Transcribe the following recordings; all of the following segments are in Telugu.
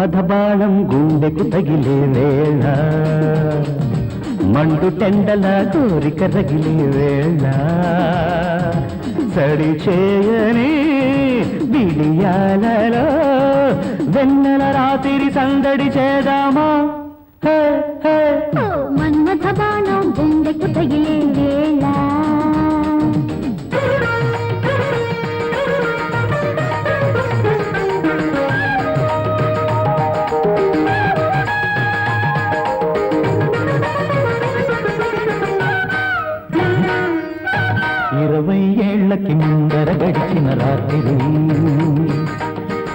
మన్మథ బాణం గుండెకు తగిలే వేళ. మండు టెండల కోరిక రగిలే వేళ. సడి చేయని బిడియాలలో వెన్నెల రాత్రి సందడి చేద్దామా? హే, హే. ఇరవై ఏళ్ళకి ముందర గడిచిన రాత్రి.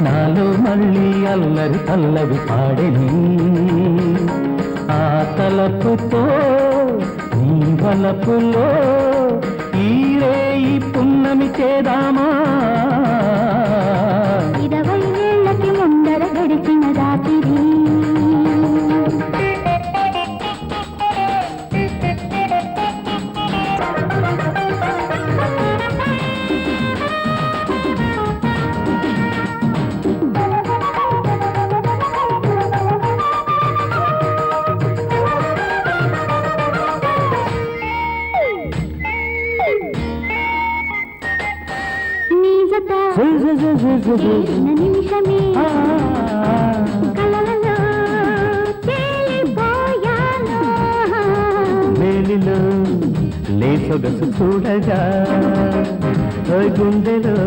నాలో మళ్ళీ అల్లరి పల్లవి పాడని. ఆ తలపుతో నీ వలపులో నిమిషమే కలలలో తేలిపోయాను. వేలిలో లేసొగసు చూడగా ఓయ్ గుండెలో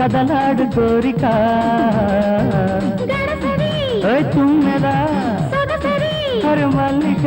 కదలాడు కోరిక. తుమ్మెదా మల్లిక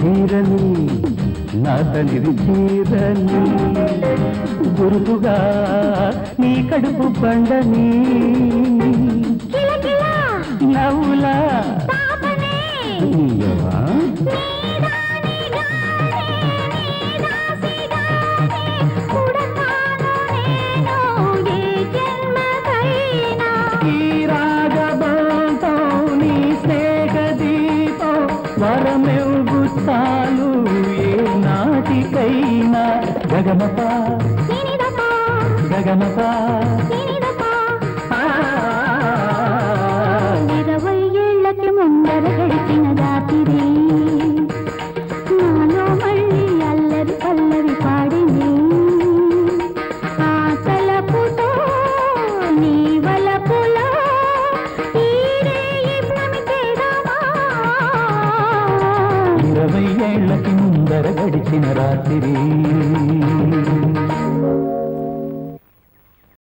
చీరని నాతనిది చీరని గురుపుగా నీ కడుపు పండని నవ్వులా. గగమప గగమప ఇరవై ఏళ్ళకి ముందర గడిచిన రాత్రి. నాలో మళ్ళీ అల్లరి పల్లవి పాడింది. ఆ తలపుతో నీ వలపులో ఈ రేయి భ్రమితేదామా? ఇరవై ఏళ్ళకి ముందర గడిచిన రాత్రి.